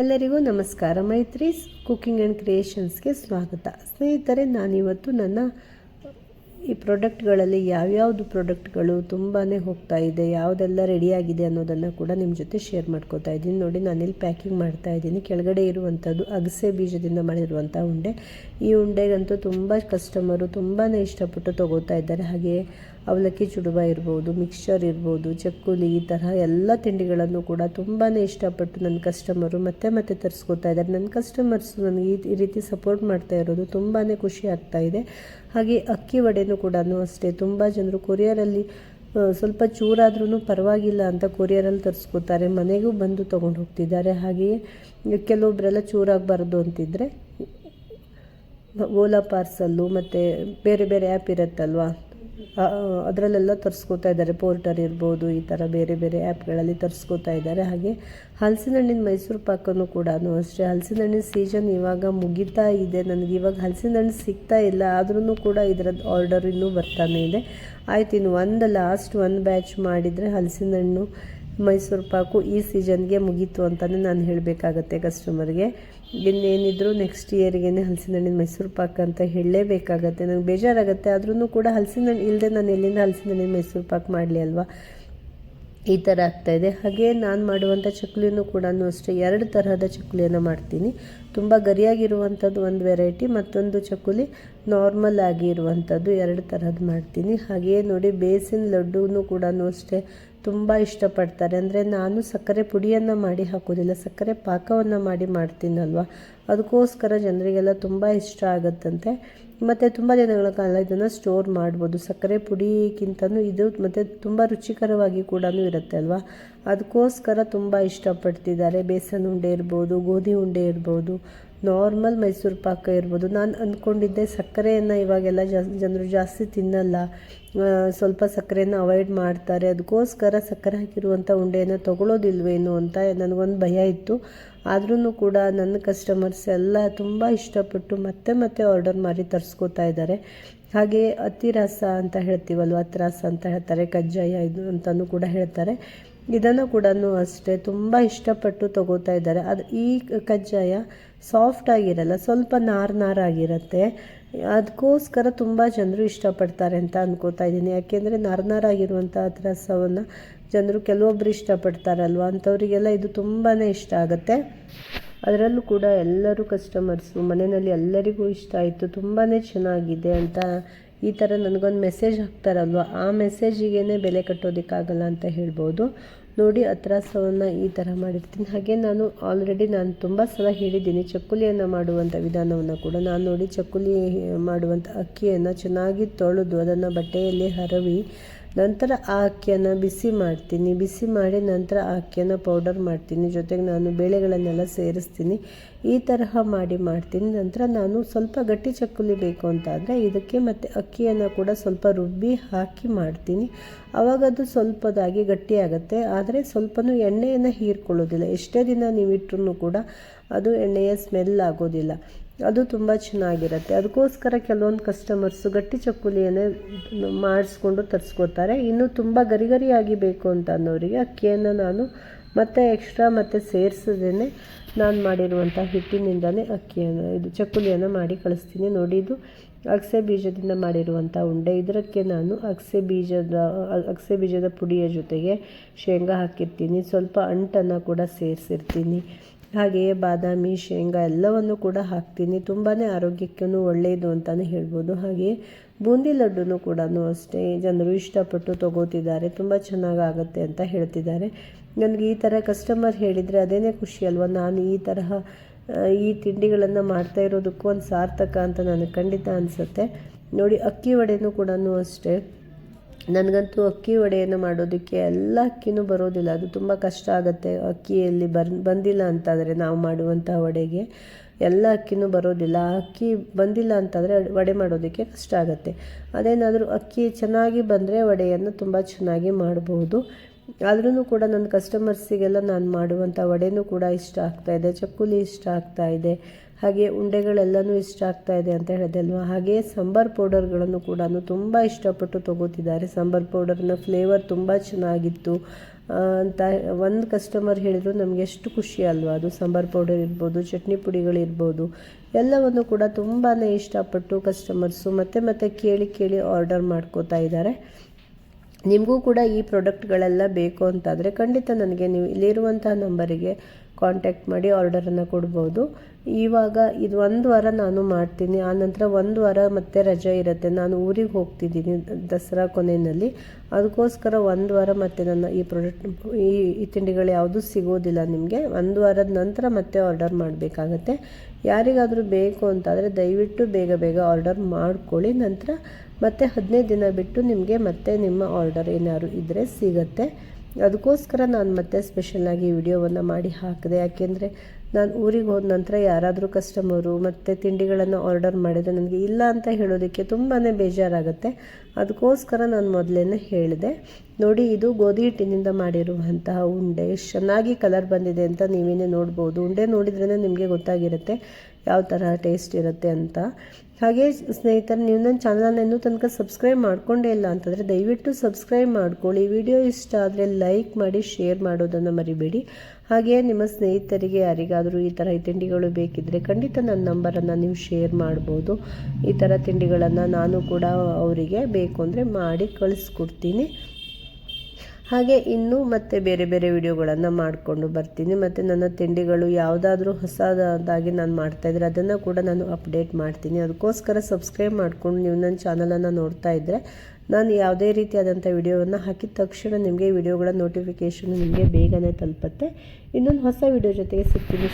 ಎಲ್ಲರಿಗೂ ನಮಸ್ಕಾರ. Maitri's cooking and ಕ್ರಿಯೇಷನ್ಸ್ಗೆ ಸ್ವಾಗತ. ಸ್ನೇಹಿತರೆ, ನಾನಿವತ್ತು ನನ್ನ ಈ ಪ್ರಾಡಕ್ಟ್ಗಳಲ್ಲಿ ಯಾವ್ಯಾವುದು ಪ್ರಾಡಕ್ಟ್ಗಳು ತುಂಬಾ ಹೋಗ್ತಾ ಇದೆ, ಯಾವುದೆಲ್ಲ ರೆಡಿಯಾಗಿದೆ ಅನ್ನೋದನ್ನು ಕೂಡ ನಿಮ್ಮ ಜೊತೆ ಶೇರ್ ಮಾಡ್ಕೋತಾ ಇದ್ದೀನಿ. ನೋಡಿ, ನಾನಿಲ್ಲಿ ಪ್ಯಾಕಿಂಗ್ ಮಾಡ್ತಾ ಇದ್ದೀನಿ. ಕೆಳಗಡೆ ಇರುವಂಥದ್ದು ಅಗಸೆ ಬೀಜದಿಂದ ಮಾಡಿರುವಂಥ ಉಂಡೆ. ಈ ಉಂಡೆಗಂತೂ ತುಂಬ ಕಸ್ಟಮರು ತುಂಬಾ ಇಷ್ಟಪಟ್ಟು ತೊಗೋತಾ ಇದ್ದಾರೆ. ಹಾಗೆ ಅವಲಕ್ಕಿ ಚುಡುಬ ಇರ್ಬೋದು ಮಿಕ್ಸ್ಚರ್ ಇರ್ಬೋದು, ಚಕ್ಕುಲಿ ಈ ತರಹ ಎಲ್ಲ ತಿಂಡಿಗಳನ್ನು ಕೂಡ ತುಂಬಾ ಇಷ್ಟಪಟ್ಟು ನನ್ನ ಕಸ್ಟಮರು ಮತ್ತೆ ಮತ್ತೆ ತರಿಸ್ಕೊತಾ ಇದ್ದಾರೆ. ನನ್ನ ಕಸ್ಟಮರ್ಸ್ ನನಗೆ ಈ ರೀತಿ ಸಪೋರ್ಟ್ ಮಾಡ್ತಾ ಇರೋದು ತುಂಬಾ ಖುಷಿ ಆಗ್ತಾ ಇದೆ. ಹಾಗೆ ಅಕ್ಕಿ ವಡೆನೂ ಕೂಡ ಅಷ್ಟೇ. ತುಂಬ ಜನರು ಕೊರಿಯರಲ್ಲಿ ಸ್ವಲ್ಪ ಚೂರಾದ್ರೂ ಪರವಾಗಿಲ್ಲ ಅಂತ ಕೊರಿಯರಲ್ಲಿ ತರಿಸ್ಕೊತಾರೆ. ಮನೆಗೂ ಬಂದು ತೊಗೊಂಡು ಹೋಗ್ತಿದ್ದಾರೆ. ಹಾಗೆಯೇ ಕೆಲವೊಬ್ಬರೆಲ್ಲ ಚೂರಾಗಬಾರ್ದು ಅಂತಿದ್ದರೆ ಓಲಾ ಪಾರ್ಸಲ್ಲು ಮತ್ತು ಬೇರೆ ಬೇರೆ ಆ್ಯಪ್ ಇರುತ್ತಲ್ವಾ? ಅದರಲ್ಲೆಲ್ಲ ತರಿಸ್ಕೋತಾ ಇದ್ದಾರೆ. ಪೋರ್ಟರ್ ಇರ್ಬೋದು, ಈ ಥರ ಬೇರೆ ಬೇರೆ ಆ್ಯಪ್ಗಳಲ್ಲಿ ತರಿಸ್ಕೋತಾ ಇದ್ದಾರೆ. ಹಾಗೆ ಹಲಸಿನ ಹಣ್ಣಿನ ಮೈಸೂರು ಪಾಕನೂ ಕೂಡ ಅಷ್ಟೇ. ಹಲಸಿನ ಹಣ್ಣಿನ ಸೀಸನ್ ಇವಾಗ ಮುಗಿತಾ ಇದೆ. ನನಗೆ ಇವಾಗ ಹಲಸಿನ ಹಣ್ಣು ಸಿಗ್ತಾ ಇಲ್ಲ. ಆದ್ರೂ ಕೂಡ ಇದರದ್ದು ಆರ್ಡರ್ ಇನ್ನೂ ಬರ್ತಾನೆ ಇದೆ. ಆಯ್ತು, ಇನ್ನು ಒಂದು ಲಾಸ್ಟ್ ಒಂದು ಬ್ಯಾಚ್ ಮಾಡಿದರೆ ಹಲಸಿನ ಹಣ್ಣು ಮೈಸೂರು ಪಾಕು ಈ ಸೀಸನ್ಗೆ ಮುಗೀತು ಅಂತಲೇ ನಾನು ಹೇಳಬೇಕಾಗತ್ತೆ ಕಸ್ಟಮರ್ಗೆ. ಇನ್ನೇನಿದ್ರು ನೆಕ್ಸ್ಟ್ ಇಯರ್ಗೆ ಹಲಸಿನ ಹಣ್ಣಿನ ಮೈಸೂರು ಪಾಕ್ ಅಂತ ಹೇಳಲೇಬೇಕಾಗತ್ತೆ. ನನಗೆ ಬೇಜಾರಾಗುತ್ತೆ ಆದ್ರೂ ಕೂಡ ಹಲಸಿನ ಹಣ್ಣು ಇಲ್ಲದೆ ನಾನು ಎಲ್ಲಿಂದ ಹಲಸಿನ ಹಣ್ಣಿನ ಮೈಸೂರು ಪಾಕ್ ಮಾಡಲಿ ಅಲ್ವಾ? ಈ ಥರ ಆಗ್ತಾಯಿದೆ ಹಾಗೆ ನಾನು ಮಾಡುವಂಥ ಚಕ್ಕುಲಿನೂ ಕೂಡ ಅಷ್ಟೇ, ಎರಡು ತರಹದ ಚಕ್ಕುಲಿಯನ್ನು ಮಾಡ್ತೀನಿ. ತುಂಬ ಗರಿಯಾಗಿರುವಂಥದ್ದು ಒಂದು ವೆರೈಟಿ ಮತ್ತೊಂದು ಚಕ್ಕುಲಿ ನಾರ್ಮಲ್ ಆಗಿರುವಂಥದ್ದು ಎರಡು ತರಹದ್ದು ಮಾಡ್ತೀನಿ. ಹಾಗೆಯೇ ನೋಡಿ, ಬೇಸಿನ ಲಡ್ಡುನೂ ಕೂಡ ಅಷ್ಟೇ. ತುಂಬ ಇಷ್ಟಪಡ್ತಾರೆ. ಅಂದರೆ ನಾನು ಸಕ್ಕರೆ ಪುಡಿಯನ್ನು ಮಾಡಿ ಹಾಕೋದಿಲ್ಲ ಸಕ್ಕರೆ ಪಾಕವನ್ನು ಮಾಡಿ ಮಾಡ್ತೀನಲ್ವ? ಅದಕ್ಕೋಸ್ಕರ ಜನರಿಗೆಲ್ಲ ತುಂಬ ಇಷ್ಟ ಆಗುತ್ತಂತೆ. ಮತ್ತು ತುಂಬ ದಿನಗಳ ಕಾಲ ಇದನ್ನು ಸ್ಟೋರ್ ಮಾಡ್ಬೋದು. ಸಕ್ಕರೆ ಪುಡಿಗಿಂತನೂ ಇದು ಮತ್ತು ತುಂಬ ರುಚಿಕರವಾಗಿ ಕೂಡ ಇರುತ್ತೆ ಅಲ್ವಾ? ಅದಕ್ಕೋಸ್ಕರ ತುಂಬ ಇಷ್ಟಪಡ್ತಿದ್ದಾರೆ. ಬೇಸನ್ ಉಂಡೆ ಇರ್ಬೋದು, ಗೋಧಿ ಉಂಡೆ ಇರ್ಬೋದು. ನಾರ್ಮಲ್ ಮೈಸೂರು ಪಾಕ ಇರ್ಬೋದು. ನಾನು ಅಂದ್ಕೊಂಡಿದ್ದೆ ಸಕ್ಕರೆಯನ್ನು ಇವಾಗೆಲ್ಲ ಜಾಸ್ತಿ ಜನರು ಜಾಸ್ತಿ ತಿನ್ನಲ್ಲ. ಸ್ವಲ್ಪ ಸಕ್ಕರೆಯನ್ನು ಅವಾಯ್ಡ್ ಮಾಡ್ತಾರೆ. ಅದಕ್ಕೋಸ್ಕರ ಸಕ್ಕರೆ ಹಾಕಿರುವಂಥ ಉಂಡೆಯನ್ನು ತೊಗೊಳೋದಿಲ್ವೇನು ಅಂತ ನನಗೊಂದು ಭಯ ಇತ್ತು. ಆದ್ರೂ ಕೂಡ ನನ್ನ ಕಸ್ಟಮರ್ಸ್ ಎಲ್ಲ ತುಂಬ ಇಷ್ಟಪಟ್ಟು ಮತ್ತೆ ಮತ್ತೆ ಆರ್ಡರ್ ಮಾಡಿ ತರಿಸ್ಕೋತಾ ಇದ್ದಾರೆ. ಹಾಗೆ ಅತಿರಸ ಅಂತ ಹೇಳ್ತೀವಲ್ವ ಅತಿರಸ ಅಂತ ಹೇಳ್ತಾರೆ, ಕಜ್ಜಾಯ ಇದು ಅಂತಲೂ ಕೂಡ ಹೇಳ್ತಾರೆ. ಇದನ್ನು ಕೂಡ ಅಷ್ಟೇ ತುಂಬ ಇಷ್ಟಪಟ್ಟು ತಗೋತಾ ಇದ್ದಾರೆ. ಅದು ಈ ಕಜ್ಜಾಯ ಸಾಫ್ಟ್ ಆಗಿರಲ್ಲ, ಸ್ವಲ್ಪ ನಾರು ನಾರಾಗಿರುತ್ತೆ ಅದಕ್ಕೋಸ್ಕರ ತುಂಬ ಜನರು ಇಷ್ಟಪಡ್ತಾರೆ ಅಂತ ಅಂದ್ಕೋತಾ ಇದ್ದೀನಿ. ಯಾಕೆಂದರೆ ನಾರು ನಾರಾಗಿರುವಂಥ ರಸವನ್ನು ಜನರು ಕೆಲವೊಬ್ಬರು ಇಷ್ಟಪಡ್ತಾರಲ್ವ? ಅಂಥವರಿಗೆಲ್ಲ ಇದು ತುಂಬಾ ಇಷ್ಟ ಆಗುತ್ತೆ. ಅದರಲ್ಲೂ ಕೂಡ ಎಲ್ಲರೂ ಕಸ್ಟಮರ್ಸು ಮನೆಯಲ್ಲಿ ಎಲ್ಲರಿಗೂ ಇಷ್ಟ ಆಯಿತು ತುಂಬಾ ಚೆನ್ನಾಗಿದೆ ಅಂತ ಈ ಥರ ನನಗೊಂದು ಮೆಸೇಜ್ ಹಾಕ್ತಾರಲ್ವ? ಆ ಮೆಸೇಜಿಗೇ ಬೆಲೆ ಕಟ್ಟೋದಕ್ಕಾಗಲ್ಲ ಅಂತ ಹೇಳ್ಬೋದು. ನೋಡಿ ಅತ್ರಾಸವನ್ನು ಈ ಥರ ಮಾಡಿರ್ತೀನಿ. ಹಾಗೆ ನಾನು ಆಲ್ರೆಡಿ ನಾನು ತುಂಬ ಸಲ ಹೇಳಿದ್ದೀನಿ, ಚಕ್ಕುಲಿಯನ್ನು ಮಾಡುವಂಥ ವಿಧಾನವನ್ನು ಕೂಡ. ನಾನು ನೋಡಿ, ಚಕ್ಕುಲಿ ಮಾಡುವಂಥ ಅಕ್ಕಿಯನ್ನು ಚೆನ್ನಾಗಿ ತೊಳೆದು ಅದನ್ನು ಬಟ್ಟೆಯಲ್ಲಿ ಹರವಿ ನಂತರ ಆ ಅಕ್ಕಿಯನ್ನು ಬಿಸಿ ಮಾಡ್ತೀನಿ. ಬಿಸಿ ಮಾಡಿ ನಂತರ ಆ ಅಕ್ಕಿಯನ್ನು ಪೌಡರ್ ಮಾಡ್ತೀನಿ. ಜೊತೆಗೆ ನಾನು ಬೇಳೆಗಳನ್ನೆಲ್ಲ ಸೇರಿಸ್ತೀನಿ. ಈ ತರಹ ಮಾಡಿ ಮಾಡ್ತೀನಿ. ನಂತರ ನಾನು ಸ್ವಲ್ಪ ಗಟ್ಟಿ ಚಕ್ಕುಲಿ ಬೇಕು ಅಂತ ಇದಕ್ಕೆ ಮತ್ತು ಅಕ್ಕಿಯನ್ನು ಕೂಡ ಸ್ವಲ್ಪ ರುಬ್ಬಿ ಹಾಕಿ ಮಾಡ್ತೀನಿ. ಆವಾಗ ಅದು ಸ್ವಲ್ಪದಾಗಿ ಗಟ್ಟಿಯಾಗುತ್ತೆ ಆದರೆ ಸ್ವಲ್ಪನೂ ಎಣ್ಣೆಯನ್ನು ಹೀರ್ಕೊಳ್ಳೋದಿಲ್ಲ. ಎಷ್ಟೇ ದಿನ ನೀವು ಇಟ್ಟರೂ ಕೂಡ ಅದು ಎಣ್ಣೆಯ ಸ್ಮೆಲ್ ಆಗೋದಿಲ್ಲ. ಅದು ತುಂಬ ಚೆನ್ನಾಗಿರುತ್ತೆ. ಅದಕ್ಕೋಸ್ಕರ ಕೆಲವೊಂದು ಕಸ್ಟಮರ್ಸು ಗಟ್ಟಿ ಚಕ್ಕುಲಿಯನ್ನೇ ಮಾಡಿಸ್ಕೊಂಡು ತರಿಸ್ಕೋತಾರೆ. ಇನ್ನು ತುಂಬ ಗರಿಗರಿಯಾಗಿ ಬೇಕು ಅಂತ ಅನ್ನೋರಿಗೆ ಅಕ್ಕಿಯನ್ನು ನಾನು ಮತ್ತೆ ಎಕ್ಸ್ಟ್ರಾ ಮತ್ತೆ ಸೇರಿಸದೇ ನಾನು ಮಾಡಿರುವಂಥ ಹಿಟ್ಟಿನಿಂದಲೇ ಅಕ್ಕಿಯನ್ನು, ಇದು ಚಕ್ಕುಲಿಯನ್ನು ಮಾಡಿ ಕಳಿಸ್ತೀನಿ ನೋಡಿ. ಇದು ಅಗಸೆ ಬೀಜದಿಂದ ಮಾಡಿರುವಂಥ ಉಂಡೆ. ಇದಕ್ಕೆ ನಾನು ಅಗಸೆ ಬೀಜದ ಅಗಸೆ ಬೀಜದ ಪುಡಿಯ ಜೊತೆಗೆ ಶೇಂಗಾ ಹಾಕಿರ್ತೀನಿ. ಸ್ವಲ್ಪ ಅಂಟನ್ನು ಕೂಡ ಸೇರಿಸಿರ್ತೀನಿ. ಹಾಗೆಯೇ ಬಾದಾಮಿ, ಶೇಂಗಾ ಎಲ್ಲವನ್ನು ಕೂಡ ಹಾಕ್ತೀನಿ. ತುಂಬಾ ಆರೋಗ್ಯಕ್ಕೂ ಒಳ್ಳೆಯದು ಅಂತಲೇ ಹೇಳ್ಬೋದು. ಹಾಗೆಯೇ ಬೂಂದಿ ಲಡ್ಡು ಕೂಡ ಅಷ್ಟೇ ಜನರು ಇಷ್ಟಪಟ್ಟು ತೊಗೋತಿದ್ದಾರೆ. ತುಂಬ ಚೆನ್ನಾಗಾಗುತ್ತೆ ಅಂತ ಹೇಳ್ತಿದ್ದಾರೆ. ನನಗೆ ಈ ಥರ ಕಸ್ಟಮರ್ ಹೇಳಿದರೆ ಅದೇನೇ ಖುಷಿ ಅಲ್ವಾ? ನಾನು ಈ ತರಹ ಈ ತಿಂಡಿಗಳನ್ನು ಮಾಡ್ತಾ ಇರೋದಕ್ಕೂ ಒಂದು ಸಾರ್ಥಕ ಅಂತ ನನಗೆ ಖಂಡಿತ ಅನಿಸುತ್ತೆ. ನೋಡಿ, ಅಕ್ಕಿ ವಡೆನೂ ಕೂಡ ಅಷ್ಟೇ. ನನಗಂತೂ ಅಕ್ಕಿ ವಡೆಯನ್ನು ಮಾಡೋದಕ್ಕೆ ಎಲ್ಲ ಅಕ್ಕಿನೂ ಬರೋದಿಲ್ಲ. ಅದು ತುಂಬ ಕಷ್ಟ ಆಗುತ್ತೆ. ಅಕ್ಕಿಯಲ್ಲಿ ಬರ್, ಬಂದಿಲ್ಲ ಅಂತಾದರೆ ನಾವು ಮಾಡುವಂಥ ವಡೆಗೆ ಎಲ್ಲ ಅಕ್ಕಿನೂ ಬರೋದಿಲ್ಲ. ಅಕ್ಕಿ ಬಂದಿಲ್ಲ ಅಂತಂದರೆ ವಡೆ ಮಾಡೋದಕ್ಕೆ ಕಷ್ಟ ಆಗುತ್ತೆ. ಅದೇನಾದರೂ ಅಕ್ಕಿ ಚೆನ್ನಾಗಿ ಬಂದರೆ ವಡೆಯನ್ನು ತುಂಬ ಚೆನ್ನಾಗಿ ಮಾಡಬಹುದು ಆದ್ರೂ ಕೂಡ ನನ್ನ ಕಸ್ಟಮರ್ಸಿಗೆಲ್ಲ ನಾನು ಮಾಡುವಂಥ ವಡೆನೂ ಕೂಡ ಇಷ್ಟ ಆಗ್ತಾ ಇದೆ, ಚಕ್ಕುಲಿ ಇಷ್ಟ ಆಗ್ತಾಯಿದೆ ಹಾಗೆ ಉಂಡೆಗಳೆಲ್ಲನೂ ಇಷ್ಟ ಆಗ್ತಾ ಇದೆ ಅಂತ ಹೇಳಿದೆ ಅಲ್ವಾ ಹಾಗೆ ಸಾಂಬಾರ್ ಪೌಡರ್ಗಳನ್ನು ಕೂಡ ತುಂಬ ಇಷ್ಟಪಟ್ಟು ತೊಗೋತಿದ್ದಾರೆ. ಸಾಂಬಾರ್ ಪೌಡರ್ನ ಫ್ಲೇವರ್ ತುಂಬ ಚೆನ್ನಾಗಿತ್ತು. ಅಂತ ಒಂದು ಕಸ್ಟಮರ್ ಹೇಳಿದ್ರು, ನಮಗೆ ಎಷ್ಟು ಖುಷಿ ಅಲ್ವಾ? ಅದು ಸಾಂಬಾರ್ ಪೌಡರ್ ಇರ್ಬೋದು, ಚಟ್ನಿ ಪುಡಿಗಳಿರ್ಬೋದು ಎಲ್ಲವನ್ನು ಕೂಡ ತುಂಬಾ ಇಷ್ಟಪಟ್ಟು ಕಸ್ಟಮರ್ಸು ಮತ್ತೆ ಮತ್ತೆ ಕೇಳಿ ಕೇಳಿ ಆರ್ಡರ್ ಮಾಡ್ಕೋತಾ ಇದ್ದಾರೆ. ನಿಮಗೂ ಕೂಡ ಈ ಪ್ರಾಡಕ್ಟ್ಗಳೆಲ್ಲ ಬೇಕು ಅಂತಾದರೆ ಖಂಡಿತ ನನಗೆ ನೀವು ಇಲ್ಲಿರುವಂತಹ ನಂಬರಿಗೆ ಕಾಂಟ್ಯಾಕ್ಟ್ ಮಾಡಿ ಆರ್ಡರನ್ನು ಕೊಡ್ಬೋದು. ಇವಾಗ ಇದು ಒಂದು ವಾರ ನಾನು ಮಾಡ್ತೀನಿ ಆನಂತರ ಒಂದು ವಾರ ಮತ್ತೆ ರಜೆ ಇರುತ್ತೆ. ನಾನು ಊರಿಗೆ ಹೋಗ್ತಿದ್ದೀನಿ ದಸರಾ ಕೊನೆಯಲ್ಲಿ. ಅದಕ್ಕೋಸ್ಕರ ಒಂದು ವಾರ ಮತ್ತೆ ನನ್ನ ಈ ಪ್ರಾಡಕ್ಟ್ ಈ ಈ ತಿಂಡಿಗಳು ಯಾವುದೂ ಸಿಗೋದಿಲ್ಲ ನಿಮಗೆ. ಒಂದು ವಾರದ ನಂತರ ಮತ್ತೆ ಆರ್ಡರ್ ಮಾಡಬೇಕಾಗತ್ತೆ. ಯಾರಿಗಾದರೂ ಬೇಕು ಅಂತಾದರೆ ದಯವಿಟ್ಟು ಬೇಗ ಬೇಗ ಆರ್ಡರ್ ಮಾಡ್ಕೊಳ್ಳಿ. ನಂತರ ಮತ್ತೆ ಹದಿನೈದು ದಿನ ಬಿಟ್ಟು ನಿಮಗೆ ಮತ್ತೆ ನಿಮ್ಮ ಆರ್ಡರ್ ಏನಾದ್ರು ಇದ್ದರೆ ಸಿಗತ್ತೆ. ಅದಕ್ಕೋಸ್ಕರ ನಾನು ಮತ್ತೆ ಸ್ಪೆಷಲಾಗಿ ವಿಡಿಯೋವನ್ನು ಮಾಡಿ ಹಾಕಿದೆ, ಯಾಕೆಂದರೆ ನಾನು ಊರಿಗೆ ಹೋದ ನಂತರ ಯಾರಾದರೂ ಕಸ್ಟಮರು ಮತ್ತು ತಿಂಡಿಗಳನ್ನು ಆರ್ಡರ್ ಮಾಡಿದರೆ ನನಗೆ ಇಲ್ಲ ಅಂತ ಹೇಳೋದಕ್ಕೆ ತುಂಬಾ ಬೇಜಾರಾಗುತ್ತೆ. ಅದಕ್ಕೋಸ್ಕರ ನಾನು ಮೊದಲೇ ಹೇಳಿದೆ, ನೋಡಿ ಇದು ಗೋಧಿ ಹಿಟ್ಟಿನಿಂದ ಮಾಡಿರುವಂತಹ ಉಂಡೆ. ಚೆನ್ನಾಗಿ ಕಲರ್ ಬಂದಿದೆ ಅಂತ ನೀವೇನೇ ನೋಡ್ಬೋದು. ಉಂಡೆ ನೋಡಿದ್ರೇ ನಿಮಗೆ ಗೊತ್ತಾಗಿರುತ್ತೆ. ಯಾವ ಥರ ಟೇಸ್ಟ್ ಇರುತ್ತೆ ಅಂತ. ಹಾಗೆ ಸ್ನೇಹಿತರೆ, ನೀವು ನನ್ನ ಚಾನಲನ್ನ ಇನ್ನೂ ತನಕ ಸಬ್ಸ್ಕ್ರೈಬ್ ಮಾಡ್ಕೊಂಡೇ ಇಲ್ಲ ಅಂತಂದರೆ ದಯವಿಟ್ಟು ಸಬ್ಸ್ಕ್ರೈಬ್ ಮಾಡ್ಕೊಳ್ಳಿ. ವಿಡಿಯೋ ಇಷ್ಟ ಆದರೆ ಲೈಕ್ ಮಾಡಿ ಶೇರ್ ಮಾಡೋದನ್ನು ಮರಿಬೇಡಿ. ಹಾಗೆಯೇ ನಿಮ್ಮ ಸ್ನೇಹಿತರಿಗೆ ಯಾರಿಗಾದರೂ ಈ ಥರ ತಿಂಡಿಗಳು ಬೇಕಿದ್ದರೆ ಖಂಡಿತ ನನ್ನ ನಂಬರನ್ನು ನೀವು ಶೇರ್ ಮಾಡ್ಬೋದು. ಈ ಥರ ತಿಂಡಿಗಳನ್ನು ನಾನು ಕೂಡ ಅವರಿಗೆ ಬೇಕು ಅಂದರೆ ಮಾಡಿ ಕಳಿಸ್ಕೊಡ್ತೀನಿ. ಹಾಗೆ ಇನ್ನೂ ಮತ್ತೆ ಬೇರೆ ಬೇರೆ ವಿಡಿಯೋಗಳನ್ನು ಮಾಡಿಕೊಂಡು ಬರ್ತೀನಿ. ಮತ್ತು ನನ್ನ ತಿಂಡಿಗಳು ಯಾವುದಾದ್ರೂ ಹೊಸದಾಗಿ ನಾನು ಮಾಡ್ತಾಯಿದ್ರೆ ಅದನ್ನು ಕೂಡ ನಾನು ಅಪ್ಡೇಟ್ ಮಾಡ್ತೀನಿ. ಅದಕ್ಕೋಸ್ಕರ ಸಬ್ಸ್ಕ್ರೈಬ್ ಮಾಡಿಕೊಂಡು ನೀವು ನನ್ನ ಚಾನಲನ್ನು ನೋಡ್ತಾ ಇದ್ದರೆ ನಾನು ಯಾವುದೇ ರೀತಿಯಾದಂಥ ವಿಡಿಯೋವನ್ನು ಹಾಕಿದ ತಕ್ಷಣ ನಿಮಗೆ ವಿಡಿಯೋಗಳ ನೋಟಿಫಿಕೇಷನ್ ನಿಮಗೆ ಬೇಗನೆ ತಲುಪುತ್ತೆ. ಇನ್ನೊಂದು ಹೊಸ ವಿಡಿಯೋ ಜೊತೆಗೆ ಸಿಗ್ತೀನಿ.